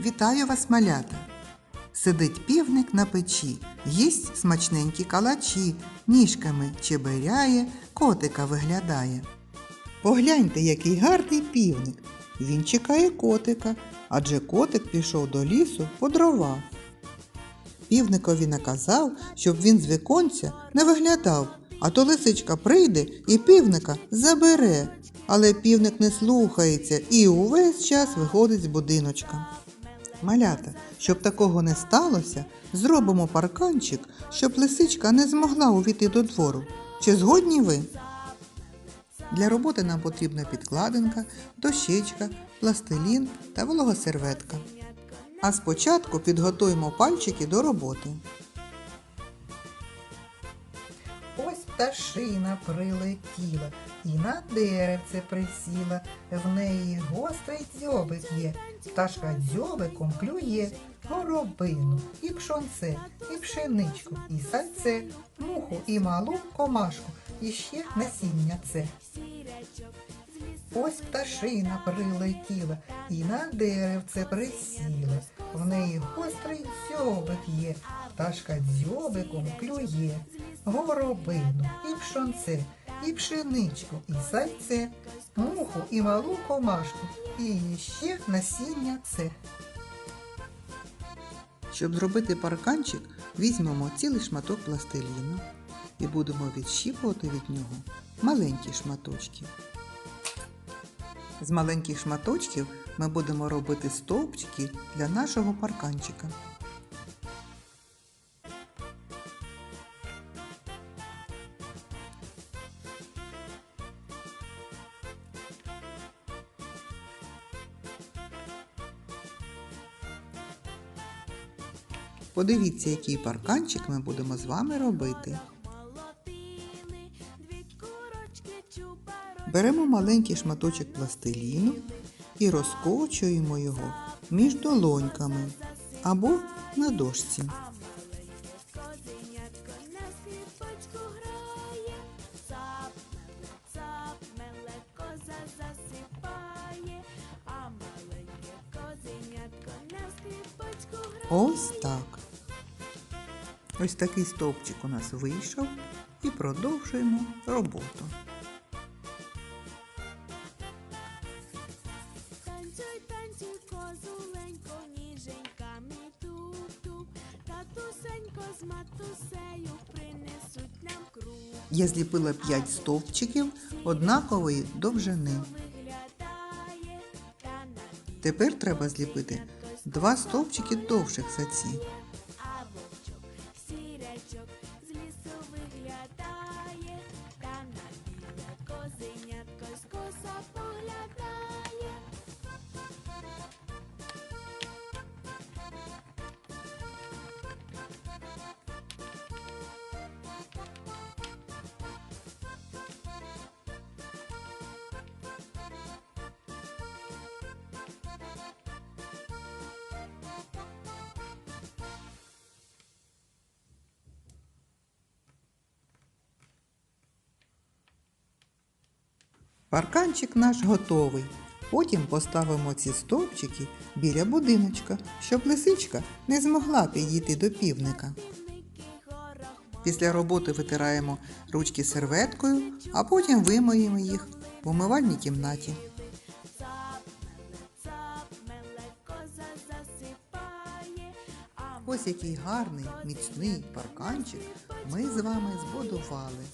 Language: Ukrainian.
Вітаю вас, малята! Сидить півник на печі, їсть смачненькі калачі, ніжками чеберяє, котика виглядає. Погляньте, який гарний півник. Він чекає котика, адже котик пішов до лісу по дрова. Півникові наказав, щоб він з віконця не виглядав, а то лисичка прийде і півника забере. Але півник не слухається і увесь час виходить з будиночка. Малята, щоб такого не сталося, зробимо парканчик, щоб лисичка не змогла увійти до двору. Чи згодні ви? Для роботи нам потрібна підкладинка, дощечка, пластилін та вологосерветка. А спочатку підготуємо пальчики до роботи. Пташина прилетіла і на деревце присіла. В неї гострий дзьобик є. Пташка дзьобиком клює горобину, і пшонце, і пшеничку, і сальце, муху і малу комашку, і ще насіння це. Ось пташина прилетіла і на деревце присіла. В неї гострий дзьобик є. Пташка дзьобиком клює горобину, і пшонце, і пшеничку, і сальце, муху і малу комашку, і ще насіння це. Щоб зробити парканчик, візьмемо цілий шматок пластиліну і будемо відщіпувати від нього маленькі шматочки. З маленьких шматочків ми будемо робити стовпчики для нашого парканчика. Подивіться, який парканчик ми будемо з вами робити. Беремо маленький шматочок пластиліну і розкочуємо його між долоньками або на дошці. Ось так. Ось такий стовпчик у нас вийшов і продовжуємо роботу. Танцюй, танцюй, козуленько, ніженьками туп-туп, татусенько з матусею принесуть нам круг. Я зліпила 5 стовпчиків однакової довжини. Тепер треба зліпити два стовпчики довших за ці. Парканчик наш готовий. Потім поставимо ці стовпчики біля будиночка, щоб лисичка не змогла підійти до півника. Після роботи витираємо ручки серветкою, а потім вимоємо їх в умивальній кімнаті. Ось який гарний, міцний парканчик ми з вами збудували.